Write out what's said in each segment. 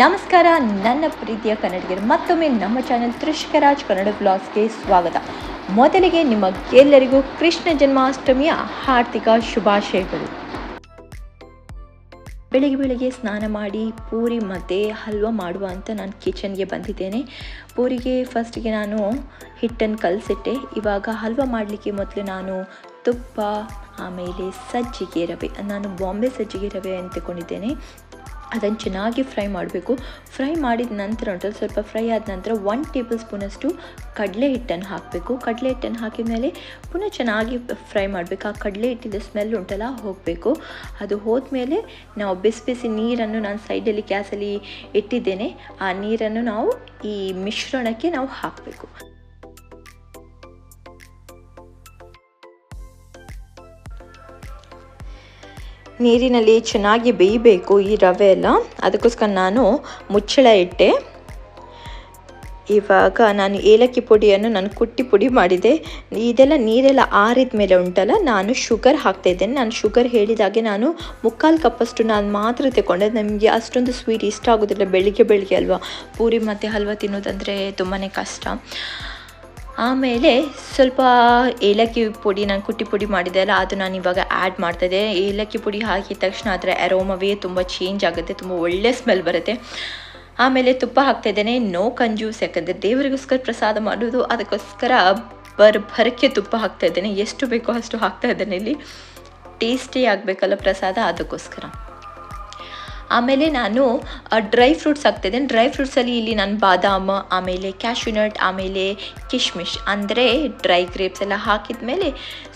ನಮಸ್ಕಾರ, ನನ್ನ ಪ್ರೀತಿಯ ಕನ್ನಡಿಗರು. ಮತ್ತೊಮ್ಮೆ ನಮ್ಮ ಚಾನೆಲ್ ತ್ರಿಷ್ಕರಾಜ್ ಕನ್ನಡ ಬ್ಲಾಗ್ಸ್ಗೆ ಸ್ವಾಗತ. ಮೊದಲಿಗೆ ನಿಮಗೆಲ್ಲರಿಗೂ ಕೃಷ್ಣ ಜನ್ಮಾಷ್ಟಮಿಯ ಹಾರ್ದಿಕ ಶುಭಾಶಯಗಳು. ಬೆಳಿಗ್ಗೆ ಬೆಳಿಗ್ಗೆ ಸ್ನಾನ ಮಾಡಿ ಪೂರಿ ಮತ್ತು ಹಲ್ವ ಮಾಡುವ ಅಂತ ನಾನು ಕಿಚನ್ಗೆ ಬಂದಿದ್ದೇನೆ. ಪೂರಿಗೆ ಫಸ್ಟಿಗೆ ನಾನು ಹಿಟ್ಟನ್ನು ಕಲಸಿಟ್ಟೆ. ಇವಾಗ ಹಲ್ವ ಮಾಡಲಿಕ್ಕೆ ಮೊದಲು ನಾನು ತುಪ್ಪ, ಆಮೇಲೆ ಸಜ್ಜಿಗೆ ರವೆ, ನಾನು ಬಾಂಬೆ ಸಜ್ಜಿಗೆ ರವೆ ಅಂತ ತಗೊಂಡಿದ್ದೇನೆ ಅದನ್ನು ಚೆನ್ನಾಗಿ ಫ್ರೈ ಮಾಡಬೇಕು. ಫ್ರೈ ಮಾಡಿದ ನಂತರ ಉಂಟಲ್ಲ ಸ್ವಲ್ಪ ಫ್ರೈ ಆದ ನಂತರ ಒನ್ ಟೇಬಲ್ ಸ್ಪೂನಷ್ಟು ಕಡಲೆ ಹಿಟ್ಟನ್ನು ಹಾಕಬೇಕು. ಕಡಲೆ ಹಿಟ್ಟನ್ನು ಹಾಕಿದ ಮೇಲೆ ಪುನಃ ಚೆನ್ನಾಗಿ ಫ್ರೈ ಮಾಡಬೇಕು. ಆ ಕಡಲೆ ಹಿಟ್ಟಿದ ಸ್ಮೆಲ್ ಉಂಟಲ್ಲ, ಹೋಗಬೇಕು. ಅದು ಹೋದ್ಮೇಲೆ ನಾವು ಬಿಸಿ ಬಿಸಿ ನೀರನ್ನು ನಾನು ಸೈಡಲ್ಲಿ ಗ್ಯಾಸಲ್ಲಿ ಇಟ್ಟಿದ್ದೇನೆ. ಆ ನೀರನ್ನು ನಾವು ಈ ಮಿಶ್ರಣಕ್ಕೆ ನಾವು ಹಾಕಬೇಕು. ನೀರಿನಲ್ಲಿ ಚೆನ್ನಾಗಿ ಬೇಯಬೇಕು ಈ ರವೆ ಎಲ್ಲ. ಅದಕ್ಕೋಸ್ಕರ ನಾನು ಮುಚ್ಚಳ ಇಟ್ಟೆ. ಇವಾಗ ನಾನು ಏಲಕ್ಕಿ ಪುಡಿಯನ್ನು ನಾನು ಕುಟ್ಟಿ ಪುಡಿ ಮಾಡಿದೆ. ಇದೆಲ್ಲ ನೀರೆಲ್ಲ ಆರಿದ ಮೇಲೆ ಉಂಟಲ್ಲ, ನಾನು ಶುಗರ್ ಹಾಕ್ತಾ ಇದ್ದೇನೆ. ನಾನು ಶುಗರ್ ಹೇಳಿದಾಗೆ ನಾನು ಮುಕ್ಕಾಲು ಕಪ್ಪಷ್ಟು ನಾನು ಮಾತ್ರ ತಗೊಂಡೆ ನಮಗೆ ಅಷ್ಟೊಂದು ಸ್ವೀಟ್ ಇಷ್ಟ ಆಗೋದಿಲ್ಲ, ಬೆಳಿಗ್ಗೆ ಬೆಳಿಗ್ಗೆ ಅಲ್ವಾ. ಪೂರಿ ಮತ್ತು ಹಲ್ವ ತಿನ್ನೋದಂದರೆ ತುಂಬಾ ಕಷ್ಟ. ಆಮೇಲೆ ಸ್ವಲ್ಪ ಏಲಕ್ಕಿ ಪುಡಿ, ನಾನು ಕುಟ್ಟಿ ಪುಡಿ ಮಾಡಿದೆ ಅಲ್ಲ, ಅದು ನಾನು ಇವಾಗ ಆ್ಯಡ್ ಮಾಡ್ತಾಯಿದ್ದೆ ಏಲಕ್ಕಿ ಪುಡಿ ಹಾಕಿದ ತಕ್ಷಣ ಅದರ ಅರೋಮವೇ ತುಂಬ ಚೇಂಜ್ ಆಗುತ್ತೆ, ತುಂಬ ಒಳ್ಳೆ ಸ್ಮೆಲ್ ಬರುತ್ತೆ. ಆಮೇಲೆ ತುಪ್ಪ ಹಾಕ್ತಾ ಇದ್ದೇನೆ ನೋ ಕಂಜೂಸ್ ಯಾಕಂದರೆ ದೇವರಿಗೋಸ್ಕರ ಪ್ರಸಾದ ಮಾಡೋದು, ಅದಕ್ಕೋಸ್ಕರ ಬರ್, ಭರಕ್ಕೆ ತುಪ್ಪ ಹಾಕ್ತಾ ಇದ್ದೇನೆ ಎಷ್ಟು ಬೇಕೋ ಅಷ್ಟು ಹಾಕ್ತಾ ಇದ್ದೇನೆ ಇಲ್ಲಿ. ಟೇಸ್ಟಿ ಆಗಬೇಕಲ್ಲ ಪ್ರಸಾದ, ಅದಕ್ಕೋಸ್ಕರ. ಆಮೇಲೆ ನಾನು ಡ್ರೈ ಫ್ರೂಟ್ಸ್ ಹಾಕ್ತಿದ್ದೇನೆ. ಡ್ರೈ ಫ್ರೂಟ್ಸಲ್ಲಿ ಇಲ್ಲಿ ನಾನು ಬಾದಾಮ್, ಆಮೇಲೆ ಕ್ಯಾಶ್ಯೂನಟ್ ಆಮೇಲೆ ಕಿಶ್ಮಿಶ್, ಅಂದರೆ ಡ್ರೈ ಗ್ರೇಪ್ಸ್ ಎಲ್ಲ ಹಾಕಿದ ಮೇಲೆ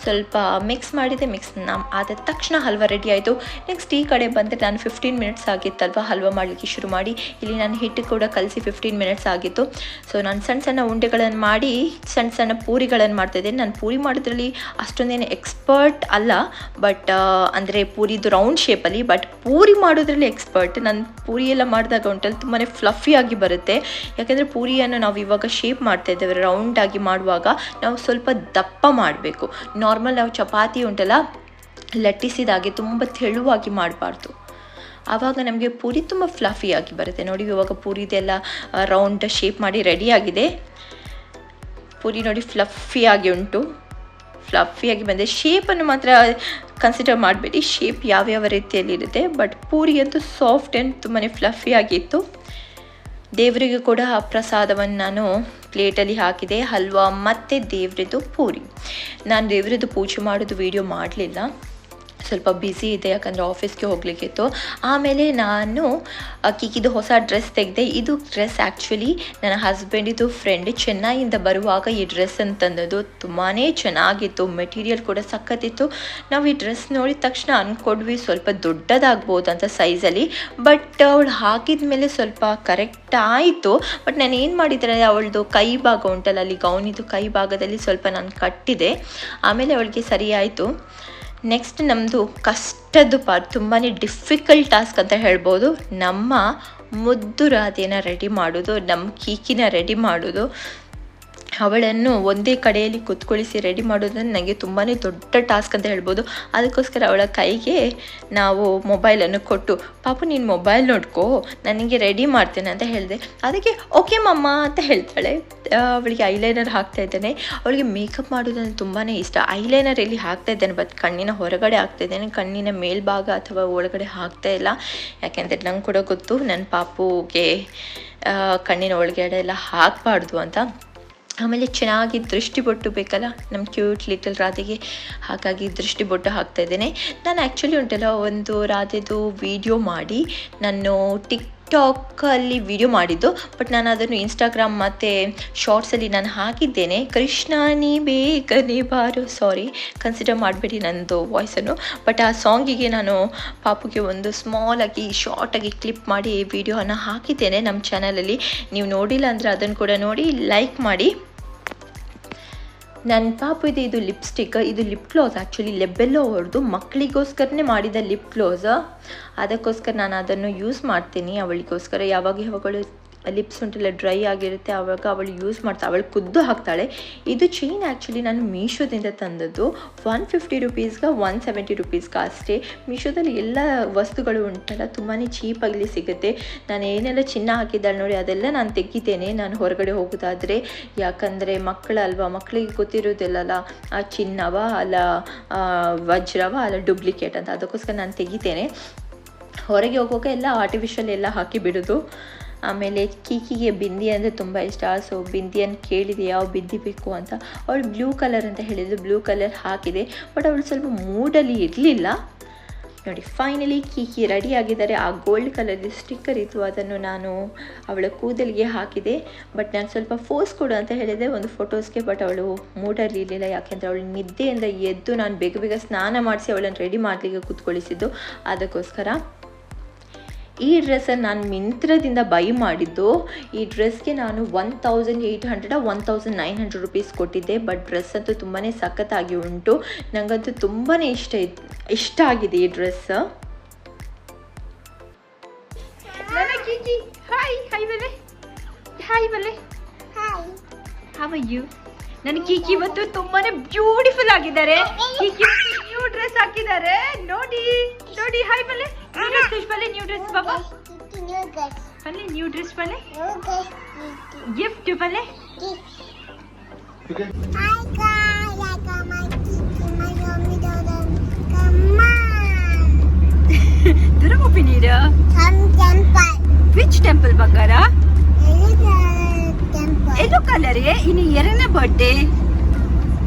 ಸ್ವಲ್ಪ ಮಿಕ್ಸ್ ಮಾಡಿದೆ ಮಿಕ್ಸ್ ನಮ್ಮ ಆದ ತಕ್ಷಣ ಹಲ್ವಾ ರೆಡಿ ಆಯಿತು. ನೆಕ್ಸ್ಟ್ ಈ ಕಡೆ ಬಂದರೆ ನಾನು ಫಿಫ್ಟೀನ್ ಮಿನಿಟ್ಸ್ ಆಗಿತ್ತಲ್ವ ಹಲ್ವ ಮಾಡಲಿಕ್ಕೆ ಶುರು ಮಾಡಿ. ಇಲ್ಲಿ ನಾನು ಹಿಟ್ಟು ಕೂಡ ಕಲಸಿ ಫಿಫ್ಟೀನ್ ಮಿನಿಟ್ಸ್ ಆಗಿತ್ತು. ಸೊ ನಾನು ಸಣ್ಣ ಸಣ್ಣ ಉಂಡೆಗಳನ್ನು ಮಾಡಿ, ಸಣ್ಣ ಸಣ್ಣ ಪೂರಿಗಳನ್ನು ಮಾಡ್ತಾಯಿದ್ದೇನೆ ನಾನು ಪೂರಿ ಮಾಡೋದ್ರಲ್ಲಿ ಅಷ್ಟೊಂದೇನು ಎಕ್ಸ್ಪರ್ಟ್ ಅಲ್ಲ. ಬಟ್ ಅಂದರೆ ಪೂರಿದು ರೌಂಡ್ ಶೇಪಲ್ಲಿ ಬಟ್ ಪೂರಿ ಮಾಡೋದ್ರಲ್ಲಿ ಎಕ್ಸ್ಪರ್ಟ್ ನಾನು ಪೂರಿ ಎಲ್ಲ ಮಾಡಿದಾಗ ಉಂಟಲ್ಲಿ ತುಂಬಾ ಫ್ಲಫಿ ಆಗಿ ಬರುತ್ತೆ. ಯಾಕೆಂದರೆ ಪೂರಿಯನ್ನು ನಾವು ಇವಾಗ ಶೇಪ್ ಮಾಡ್ತಾ ಇದ್ದೇವೆ ರೌಂಡಾಗಿ ಮಾಡುವಾಗ ನಾವು ಸ್ವಲ್ಪ ದಪ್ಪ ಮಾಡಬೇಕು. ನಾರ್ಮಲ್ ನಾವು ಚಪಾತಿ ಉಂಟಲ್ಲ, ಲಟ್ಟಿಸಿದಾಗೆ ತುಂಬ ತೆಳುವಾಗಿ ಮಾಡಬಾರ್ದು. ಆವಾಗ ನಮಗೆ ಪೂರಿ ತುಂಬ ಫ್ಲಫಿಯಾಗಿ ಬರುತ್ತೆ. ನೋಡಿ, ಇವಾಗ ಪೂರಿದೆಲ್ಲ ರೌಂಡ್ ಶೇಪ್ ಮಾಡಿ ರೆಡಿಯಾಗಿದೆ ಪೂರಿ ನೋಡಿ ಫ್ಲಫಿಯಾಗಿ ಉಂಟು. ಫ್ಲಫಿಯಾಗಿ ಬಂದೆ ಶೇಪನ್ನು ಮಾತ್ರ ಕನ್ಸಿಡರ್ ಮಾಡಬೇಡಿ. ಶೇಪ್ ಯಾವ್ಯಾವ ರೀತಿಯಲ್ಲಿ ಇರುತ್ತೆ ಬಟ್ ಪೂರಿ ಅಂತೂ ಸಾಫ್ಟ್ ಆ್ಯಂಡ್ ತುಂಬಾ ಫ್ಲಫಿಯಾಗಿತ್ತು ದೇವರಿಗೆ ಕೂಡ ಆ ಪ್ರಸಾದವನ್ನು ನಾನು ಪ್ಲೇಟಲ್ಲಿ ಹಾಕಿದೆ, ಹಲ್ವಾ ಮತ್ತು ದೇವರದ್ದು ಪೂರಿ. ನಾನು ದೇವರದ್ದು ಪೂಜೆ ಮಾಡೋದು ವಿಡಿಯೋ ಮಾಡಲಿಲ್ಲ. ಸ್ವಲ್ಪ ಬ್ಯುಸಿ ಇದೆ, ಯಾಕಂದರೆ ಆಫೀಸ್ಗೆ ಹೋಗಲಿಕ್ಕಿತ್ತು. ಆಮೇಲೆ ನಾನು ಕಿಕ್ಕಿದು ಹೊಸ ಡ್ರೆಸ್ ತೆಗೆದೆ, ಇದು ಡ್ರೆಸ್ ಆ್ಯಕ್ಚುಲಿ ನನ್ನ ಹಸ್ಬೆಂಡಿದು ಫ್ರೆಂಡ್ ಚೆನ್ನೈಯಿಂದ ಬರುವಾಗ ಈ ಡ್ರೆಸ್ ಅಂತಂದದ್ದು ತುಂಬಾ ಚೆನ್ನಾಗಿತ್ತು. ಮೆಟೀರಿಯಲ್ ಕೂಡ ಸಖತ್ತಿತ್ತು. ನಾವು ಈ ಡ್ರೆಸ್ ನೋಡಿದ ತಕ್ಷಣ ಅಂದ್ಕೊಡ್ವಿ ಸ್ವಲ್ಪ ದೊಡ್ಡದಾಗ್ಬೋದು ಅಂತ ಸೈಜಲ್ಲಿ ಬಟ್ ಅವಳು ಹಾಕಿದ ಮೇಲೆ ಸ್ವಲ್ಪ ಕರೆಕ್ಟ್ ಆಯಿತು. ಬಟ್ ನಾನು ಏನು ಮಾಡಿದ್ರೆ ಅವಳದು ಕೈ ಭಾಗ ಉಂಟಲ್ಲ, ಅಲ್ಲಿ ಗೌನಿದು ಕೈ ಭಾಗದಲ್ಲಿ ಸ್ವಲ್ಪ ನಾನು ಕಟ್ಟಿದೆ. ಆಮೇಲೆ ಅವಳಿಗೆ ಸರಿ ಆಯಿತು. ನೆಕ್ಸ್ಟ್ ನಮ್ಮದು ಕಷ್ಟದ ಪಾರ್ಟ್ ತುಂಬಾ ಡಿಫಿಕಲ್ಟ್ ಟಾಸ್ಕ್ ಅಂತ ಹೇಳ್ಬೋದು. ನಮ್ಮ ಮುದ್ದು ರಾಧೆನ ರೆಡಿ ಮಾಡೋದು ನಮ್ಮ ಕೀಕಿನ ರೆಡಿ ಮಾಡೋದು. ಅವಳನ್ನು ಒಂದೇ ಕಡೆಯಲ್ಲಿ ಕುತ್ಕೊಳಿಸಿ ರೆಡಿ ಮಾಡೋದನ್ನು ನನಗೆ ತುಂಬಾ ದೊಡ್ಡ ಟಾಸ್ಕ್ ಅಂತ ಹೇಳ್ಬೋದು. ಅದಕ್ಕೋಸ್ಕರ ಅವಳ ಕೈಗೆ ನಾವು ಮೊಬೈಲನ್ನು ಕೊಟ್ಟು, ಪಾಪು, ನೀನು ಮೊಬೈಲ್ ನೋಡ್ಕೋ, ನನಗೆ ರೆಡಿ ಮಾಡ್ತೇನೆ ಅಂತ ಹೇಳಿದೆ. ಅದಕ್ಕೆ ಓಕೆ ಮಮ್ಮ, ಅಂತ ಹೇಳ್ತಾಳೆ. ಅವಳಿಗೆ ಐಲೈನರ್ ಹಾಕ್ತಾ ಇದ್ದಾನೆ. ಅವಳಿಗೆ ಮೇಕಪ್ ಮಾಡೋದಂದ್ರೆ ತುಂಬಾ ಇಷ್ಟ. ಐಲೈನರ್ ಎಲ್ಲಿ ಹಾಕ್ತಾ ಇದ್ದಾನೆ ಬಟ್ ಕಣ್ಣಿನ ಹೊರಗಡೆ ಹಾಕ್ತಾ ಇದ್ದಾನೆ. ಕಣ್ಣಿನ ಮೇಲ್ಭಾಗ ಅಥವಾ ಒಳಗಡೆ ಹಾಕ್ತಾ ಇಲ್ಲ. ಯಾಕೆಂದರೆ ನಂಗೆ ಕೂಡ ಗೊತ್ತು ನನ್ನ ಪಾಪುಗೆ ಕಣ್ಣಿನ ಒಳಗಡೆ ಎಲ್ಲ ಹಾಕಬಾರ್ದು ಅಂತ. ಆಮೇಲೆ ಚೆನ್ನಾಗಿ ದೃಷ್ಟಿ ಬೊಟ್ಟು ಬೇಕಲ್ಲ? ನಮ್ಮ ಕ್ಯೂಟ್ ಲಿಟಲ್ ರಾಧೆಗೆ. ಹಾಗಾಗಿ ದೃಷ್ಟಿ ಬೊಟ್ಟು ಹಾಕ್ತಾ ಇದ್ದೇನೆ. ನಾನು ಆ್ಯಕ್ಚುಲಿ ಉಂಟಲ್ಲ ಒಂದು ರಾಧೆದು ವಿಡಿಯೋ ಮಾಡಿ, ನಾನು ಟಿಕ್ ಟಾಕಲ್ಲಿ ವಿಡಿಯೋ ಮಾಡಿದ್ದು. ಬಟ್ ನಾನು ಅದನ್ನು ಇನ್ಸ್ಟಾಗ್ರಾಮ್ ಮತ್ತು ಶಾರ್ಟ್ಸಲ್ಲಿ ನಾನು ಹಾಕಿದ್ದೇನೆ. ಕೃಷ್ಣ ನೀ ಬೇಗನೆ ಬಾರು. ಸಾರಿ ಕನ್ಸಿಡರ್ ಮಾಡಬೇಡಿ ನನ್ನದು ವಾಯ್ಸನ್ನು ಬಟ್ ಆ ಸಾಂಗಿಗೆ ನಾನು ಪಾಪುಗೆ ಒಂದು ಸ್ಮಾಲಾಗಿ ಶಾರ್ಟಾಗಿ ಕ್ಲಿಪ್ ಮಾಡಿ ವಿಡಿಯೋನ ಹಾಕಿದ್ದೇನೆ ನಮ್ಮ ಚಾನಲಲ್ಲಿ ನೀವು ನೋಡಿಲ್ಲ ಅಂದರೆ ಅದನ್ನು ಕೂಡ ನೋಡಿ ಲೈಕ್ ಮಾಡಿ. ನನ್ನ ಇದೆ ಇದು ಲಿಪ್ಸ್ಟಿಕ್ ಇದು ಲಿಪ್ ಕ್ಲೋಸ್ ಆ್ಯಕ್ಚುಲಿ ಲೆಬ್ಬೆಲ್ಲೋ ಹೊಡೆದು ಮಕ್ಕಳಿಗೋಸ್ಕರನೇ ಮಾಡಿದ ಲಿಪ್ ಗ್ಲೋಸ್ ಅದಕ್ಕೋಸ್ಕರ ನಾನು ಅದನ್ನು ಯೂಸ್ ಮಾಡ್ತೀನಿ ಅವಳಿಗೋಸ್ಕರ. ಯಾವಾಗ ಯಾವಾಗಲೂ ಲಿಪ್ಸ್ ಉಂಟಲ್ಲ ಡ್ರೈ ಆಗಿರುತ್ತೆ, ಆವಾಗ ಅವಳು ಯೂಸ್ ಮಾಡ್ತಾಳೆ ಅವಳು ಖುದ್ದು ಹಾಕ್ತಾಳೆ. ಇದು ಚೈನ್ ಆ್ಯಕ್ಚುಲಿ ನಾನು ಮೀಶೋದಿಂದ ತಂದದ್ದು. ಒನ್ ಫಿಫ್ಟಿ ರುಪೀಸ್ಗೆ ಒನ್ ಸೆವೆಂಟಿ ರುಪೀಸ್ಗೆ ಅಷ್ಟೇ. ಮೀಶೋದಲ್ಲಿ ಎಲ್ಲ ವಸ್ತುಗಳು ಉಂಟಲ್ಲ ತುಂಬಾ ಚೀಪಾಗಲಿ ಸಿಗುತ್ತೆ. ನಾನು ಏನೆಲ್ಲ ಚಿನ್ನ ಹಾಕಿದ್ದಾಳೆ ನೋಡಿ, ಅದೆಲ್ಲ ನಾನು ತೆಗಿತೇನೆ. ನಾನು ಹೊರಗಡೆ ಹೋಗೋದಾದರೆ, ಯಾಕಂದರೆ ಮಕ್ಕಳಲ್ವಾ ಮಕ್ಕಳಿಗೆ ಗೊತ್ತಿರೋದಿಲ್ಲಲ್ಲ ಆ ಚಿನ್ನವ, ಅಲ್ಲ ವಜ್ರವ, ಅಲ್ಲ ಡೂಪ್ಲಿಕೇಟ್ ಅಂತ. ಅದಕ್ಕೋಸ್ಕರ ನಾನು ತೆಗಿತೇನೆ. ಹೊರಗೆ ಹೋಗುವಾಗ ಎಲ್ಲ ಆರ್ಟಿಫಿಷಿಯಲ್ ಎಲ್ಲ ಹಾಕಿ ಬಿಡೋದು. ಆಮೇಲೆ ಕೀಕಿಗೆ ಬಿಂದಿ ಅಂದರೆ ತುಂಬ ಇಷ್ಟ. ಸೊ ಬಿಂದಿಯನ್ನು ಕೇಳಿದೆ, ಯಾವ ಬಿಂದಿ ಬೇಕು ಅಂತ. ಅವಳು ಬ್ಲೂ ಕಲರ್ ಅಂತ ಹೇಳಿದ್ರು ಬ್ಲೂ ಕಲರ್ ಹಾಕಿದೆ. ಬಟ್ ಅವಳು ಸ್ವಲ್ಪ ಮೂಡಲ್ಲಿ ಇರಲಿಲ್ಲ. ನೋಡಿ ಫೈನಲಿ ಕೀಕಿ ರೆಡಿ ಆಗಿದ್ದಾರೆ. ಆ ಗೋಲ್ಡ್ ಕಲರ್ ಸ್ಟಿಕ್ಕರ್ ಇತ್ತು, ಅದನ್ನು ನಾನು ಅವಳ ಕೂದಲಿಗೆ ಹಾಕಿದೆ. ಬಟ್ ನಾನು ಸ್ವಲ್ಪ ಫೋಸ್ ಕೊಡು ಅಂತ ಹೇಳಿದೆ, ಒಂದು ಫೋಟೋಸ್ಗೆ ಬಟ್ ಅವಳು ಮೂಡಲ್ಲಿ ಇರಲಿಲ್ಲ. ಯಾಕೆಂದರೆ ಅವಳು ನಿದ್ದೆಯಿಂದ ಎದ್ದು ನಾನು ಬೇಗ ಬೇಗ ಸ್ನಾನ ಮಾಡಿಸಿ ಅವಳನ್ನು ರೆಡಿ ಮಾಡಲಿಕ್ಕೆ ಕೂತ್ಕೊಳಿಸಿದ್ದು. ಅದಕ್ಕೋಸ್ಕರ ಈ ಡ್ರೆಸ್ಸನ್ನು ನಾನು ಮಿಂತ್ರದಿಂದ ಬೈ ಮಾಡಿದ್ದು ಈ ಡ್ರೆಸ್ಗೆ ನಾನು one thousand eight hundred one thousand nine hundred rupees ಕೊಟ್ಟಿದ್ದೆ. ಬಟ್ ಡ್ರೆಸ್ ಅಂತೂ ತುಂಬಾ ಸಖತ್ತಾಗಿ ಉಂಟು. ನನಗಂತೂ ತುಂಬಾ ಇಷ್ಟ ಇತ್ತು ಇಷ್ಟ ಆಗಿದೆ ಈ ಡ್ರೆಸ್ ಹಾಯ್ ಹಾಯ್ ಬಲೆ ಹಾಯ್ ಬಲೆ ಹಾವ್ ಯು ನನ್ನ ಕೀಕಿ ಇವತ್ತು ತುಂಬಾನೇ ಬ್ಯೂಟಿಫುಲ್ ಆಗಿದ್ದಾರೆ. ಕೀಕಿ ನ್ಯೂ ಡ್ರೆಸ್ ಹಾಕಿದ್ದಾರೆ. ನೋಡಿ ನೋಡಿ ಹಾಯ್ ಬಲೆ ड्रेस कुछ पहले न्यू ड्रेस पापा पहले न्यू ड्रेस पहले गिफ्ट पहले तेरा वो भी इन येरने बर्थडे।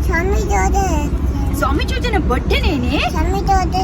स्वामी जोदे बर्थडे ने स्वामी जोदे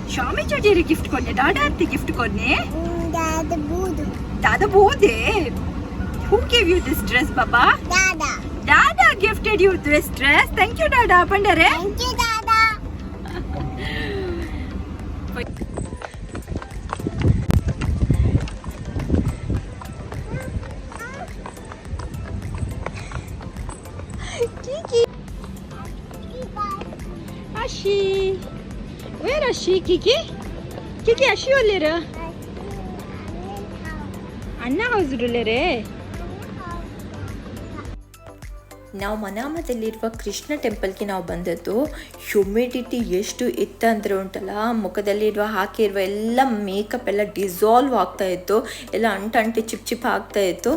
ಸ್ವಾಮಿ ಜೋಜಿ ಗಿಫ್ಟ್ ಕೊಡ್ನೆ ಡಾಡಾ ಅತ್ತಿ gift ಕೊಡ್ನೆ Dada ಬೋದೆ who gave you this dress Baba Dada gifted you this dress thank you ಡಾಡಾ ಪಂಡರೆ Kiki. Ashi. Where is she, Kiki? Kiki, Ashi ಒಲ್ಲೇರ ಅಣ್ಣ ಹೌಸ್ರಲ್ಲರೇ ನಾವು ಮನಾಮದಲ್ಲಿರುವ ಕೃಷ್ಣ ಟೆಂಪಲ್ಗೆ ನಾವು ಬಂದದ್ದು ಹ್ಯುಮಿಡಿಟಿ ಎಷ್ಟು ಇತ್ತಂದರೆ ಉಂಟಲ್ಲ ಮುಖದಲ್ಲಿರುವ ಹಾಕಿರುವ ಎಲ್ಲ ಮೇಕಪ್ ಎಲ್ಲ ಡಿಸಾಲ್ವ್ ಆಗ್ತಾ ಇತ್ತು ಎಲ್ಲ ಅಂಟು ಅಂಟಿ ಚಿಪ್ ಚಿಪ್ ಆಗ್ತಾ ಇತ್ತು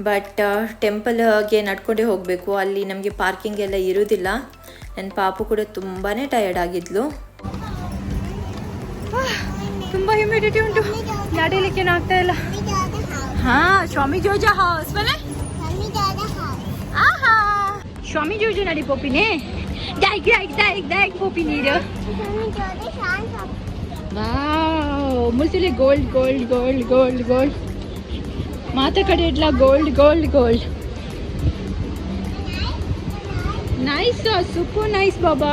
ಬಟ್ ಟೆಂಪಲ್ಗೆ ನಡ್ಕೊಂಡೇ ಹೋಗಬೇಕು ಅಲ್ಲಿ ನಮಗೆ ಪಾರ್ಕಿಂಗ್ ಎಲ್ಲ ಇರೋದಿಲ್ಲ ನನ್ನ ಪಾಪು ಕೂಡ ತುಂಬಾ ಟಯರ್ಡ್ ಆಗಿದ್ಲು ತುಂಬ ಹ್ಯುಮಿಡಿಟಿ ಉಂಟು ನಡೀಲಿಕ್ಕೇನು ಆಗ್ತಾ ಇಲ್ಲ ಹಾ ಸ್ವಾಮಿ ಜೋಜ ಹೌಸ್ ಬಲೆ ಆಹಾ ಸ್ವಾಮಿ ಜೋಜು ನಡಿ ಪೋಪಿನೇ ಡೈಕ್ ಡೈಕ್ ಡೈಕ್ ಡೈಕ್ ಪೋಪಿ ನೀರು wow ಮುಲ್ತಿಲಿ gold gold gold gold gold ಮಾತ ಕಡೆ ಇಡ್ಲ gold gold gold nice super nice ಬಾಬಾ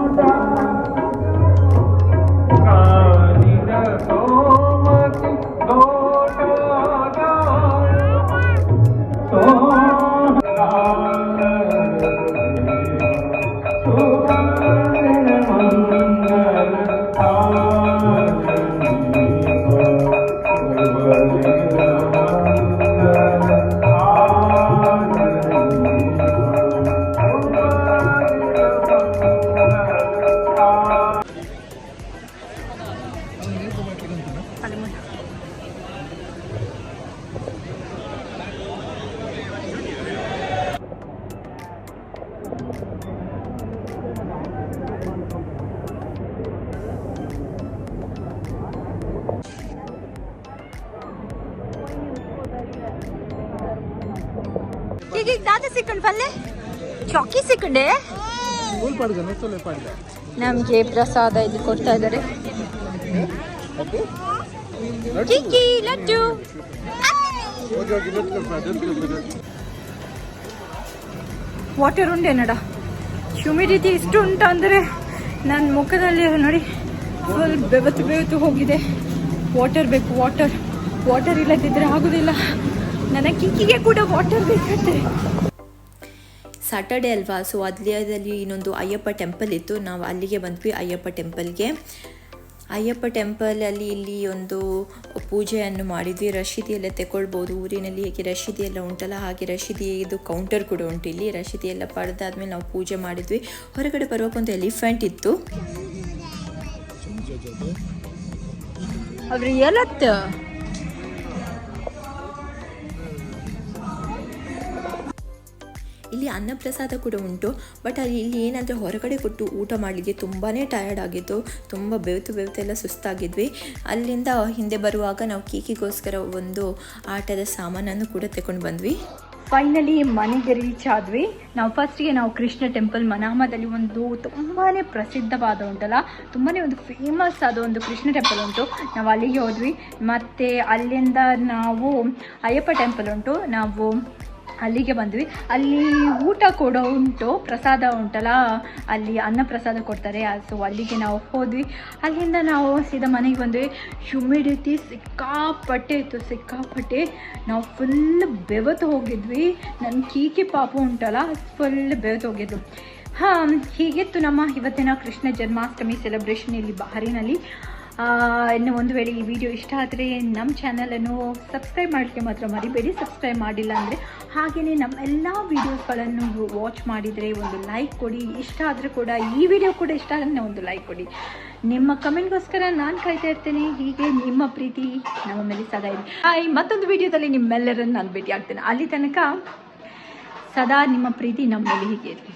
ಸಿಕ್ಕಂಡ್ ಪಲ್ಲೆ? ಚೌಕಿ ಸಿಕ್ಕಂಡೆ ನಮಗೆ ಪ್ರಸಾದ ಇದು ಕೊಡ್ತಾ ಇದ್ದಾರೆ. ಚಿಕ್ಕಿ ಲಡ್ಡು. ವಾಟರ್ ಉಂಡೆ ನಡ. ಹ್ಯುಮಿಡಿಟಿ ಇಷ್ಟು ಉಂಟು ಅಂದರೆ ನನ್ನ ಮುಖದಲ್ಲಿ ನೋಡಿ ಫುಲ್ ಬೆವತ್ತು ಬೆವತ್ತು ಹೋಗಿದೆ. ವಾಟರ್ ಬೇಕು ವಾಟರ್ ವಾಟರ್ ಇಲ್ಲದಿದ್ದರೆ ಆಗೋದಿಲ್ಲ. ನನ್ನ ಕಿಕ್ಕಿಗೆ ಕೂಡ ವಾಟರ್ ಬೇಕಂತೆ ಸ್ಯಾಟರ್ಡೆ ಅಲ್ವಾ? ಸೊ ಅದ್ಲಿಯಾದಲ್ಲಿ ಇನ್ನೊಂದು ಅಯ್ಯಪ್ಪ ಟೆಂಪಲ್ ಇತ್ತು. ನಾವು ಅಲ್ಲಿಗೆ ಬಂದ್ವಿ, ಅಯ್ಯಪ್ಪ ಟೆಂಪಲ್ಗೆ ಅಯ್ಯಪ್ಪ ಟೆಂಪಲಲ್ಲಿ ಇಲ್ಲಿ ಒಂದು ಪೂಜೆಯನ್ನು ಮಾಡಿದ್ವಿ. ರಶೀದಿ ಎಲ್ಲ ತಗೊಳ್ಬೋದು ಊರಿನಲ್ಲಿ ಹೇಗೆ ರಶೀದಿ ಎಲ್ಲ ಉಂಟಲ್ಲ, ಹಾಗೆ ರಶೀದಿ ಇದು ಕೌಂಟರ್ ಕೂಡ ಉಂಟು ಇಲ್ಲಿ. ರಶೀದಿ ಎಲ್ಲ ಪಡೆದಾದ್ಮೇಲೆ ನಾವು ಪೂಜೆ ಮಾಡಿದ್ವಿ. ಹೊರಗಡೆ ಬರುವಾಗ ಒಂದು ಎಲಿಫೆಂಟ್ ಇತ್ತು. ಅವ್ರು ಇಲ್ಲಿ ಅನ್ನಪ್ರಸಾದ ಕೂಡ ಉಂಟು. ಬಟ್ ಅಲ್ಲಿ ಇಲ್ಲಿ ಏನಂದರೆ ಹೊರಗಡೆ ಕೊಟ್ಟು ಊಟ ಮಾಡಲಿಕ್ಕೆ ತುಂಬಾ ಟಯರ್ಡ್ ಆಗಿತ್ತು. ತುಂಬ ಬೆವ್ತು ಬೆವ್ತೆಲ್ಲ ಸುಸ್ತಾಗಿದ್ವಿ. ಅಲ್ಲಿಂದ ಹಿಂದೆ ಬರುವಾಗ ನಾವು ಕೀಕಿಗೋಸ್ಕರ ಒಂದು ಆಟದ ಸಾಮಾನನ್ನು ಕೂಡ ತಗೊಂಡು ಬಂದ್ವಿ. ಫೈನಲಿ ಮನೆಗೆ ರೀಚ್ ಆದ್ವಿ. ನಾವು ಫಸ್ಟ್ಗೆ ನಾವು ಕೃಷ್ಣ ಟೆಂಪಲ್ ಮನಾಮದಲ್ಲಿ ಒಂದು ತುಂಬಾ ಪ್ರಸಿದ್ಧವಾದ ಉಂಟಲ್ಲ? ತುಂಬಾ ಒಂದು ಫೇಮಸ್ ಆದ ಒಂದು ಕೃಷ್ಣ ಟೆಂಪಲ್ ಉಂಟು. ನಾವು ಅಲ್ಲಿಗೆ ಹೋದ್ವಿ. ಮತ್ತು ಅಲ್ಲಿಂದ ನಾವು ಅಯ್ಯಪ್ಪ ಟೆಂಪಲ್ ಉಂಟು. ನಾವು ಅಲ್ಲಿಗೆ ಬಂದ್ವಿ. ಅಲ್ಲಿ ಊಟ ಕೂಡ ಉಂಟು, ಪ್ರಸಾದ ಉಂಟಲ್ಲ, ಅಲ್ಲಿ ಅನ್ನ ಪ್ರಸಾದ ಕೊಡ್ತಾರೆ. ಸೊ ಅಲ್ಲಿಗೆ ನಾವು ಹೋದ್ವಿ. ಅಲ್ಲಿಂದ ನಾವು ಸೀದಾ ಮನೆಗೆ ಬಂದ್ವಿ. ಹ್ಯುಮಿಡಿಟಿ ಸಿಕ್ಕಾಪಟ್ಟೆ ಇತ್ತು, ಸಿಕ್ಕಾಪಟ್ಟೆ. ನಾವು ಫುಲ್ ಬೆವತ್ತು ಹೋಗಿದ್ವಿ. ನನ್ನ ಕೀಕಿ ಪಾಪು ಉಂಟಲ್ಲ ಫುಲ್ ಬೆವತ್ತು ಹೋಗಿದ್ದು. ಹಾಂ ಹೀಗಿತ್ತು ನಮ್ಮ ಇವತ್ತಿನ ಕೃಷ್ಣ ಜನ್ಮಾಷ್ಟಮಿ ಸೆಲೆಬ್ರೇಷನ್ ಇಲ್ಲಿ ಬಹರಿನಲ್ಲಿ ಇನ್ನು ಒಂದು ವೇಳೆ ಈ ವಿಡಿಯೋ ಇಷ್ಟ ಆದರೆ ನಮ್ಮ ಚಾನಲನ್ನು ಸಬ್ಸ್ಕ್ರೈಬ್ ಮಾಡಲಿಕ್ಕೆ ಮಾತ್ರ ಮರಿಬೇಡಿ. ಸಬ್ಸ್ಕ್ರೈಬ್ ಮಾಡಿಲ್ಲ ಅಂದರೆ ಹಾಗೆಯೇ ನಮ್ಮ ಎಲ್ಲ ವೀಡಿಯೋಸ್ಗಳನ್ನು ವಾಚ್ ಮಾಡಿದರೆ ಒಂದು ಲೈಕ್ ಕೊಡಿ. ಇಷ್ಟ ಆದರೆ ಕೂಡ ಈ ವಿಡಿಯೋ ಕೂಡ ಇಷ್ಟ ಆದರೆ ಒಂದು ಲೈಕ್ ಕೊಡಿ. ನಿಮ್ಮ ಕಮೆಂಟ್ಗೋಸ್ಕರ ನಾನು ಕಾಯ್ತಾ ಇರ್ತೇನೆ. ಹೀಗೆ ನಿಮ್ಮ ಪ್ರೀತಿ ನಮ್ಮ ಮೇಲೆ ಸದಾ ಇದೆ. ಹಾಯ್, ಮತ್ತೊಂದು ವಿಡಿಯೋದಲ್ಲಿ ನಿಮ್ಮೆಲ್ಲರನ್ನು ನಾನು ಭೇಟಿ ಆಗ್ತೇನೆ ಅಲ್ಲಿ ತನಕ ಸದಾ ನಿಮ್ಮ ಪ್ರೀತಿ ನಮ್ಮ ಮೇಲೆ ಹೀಗೆ ಇರಲಿ.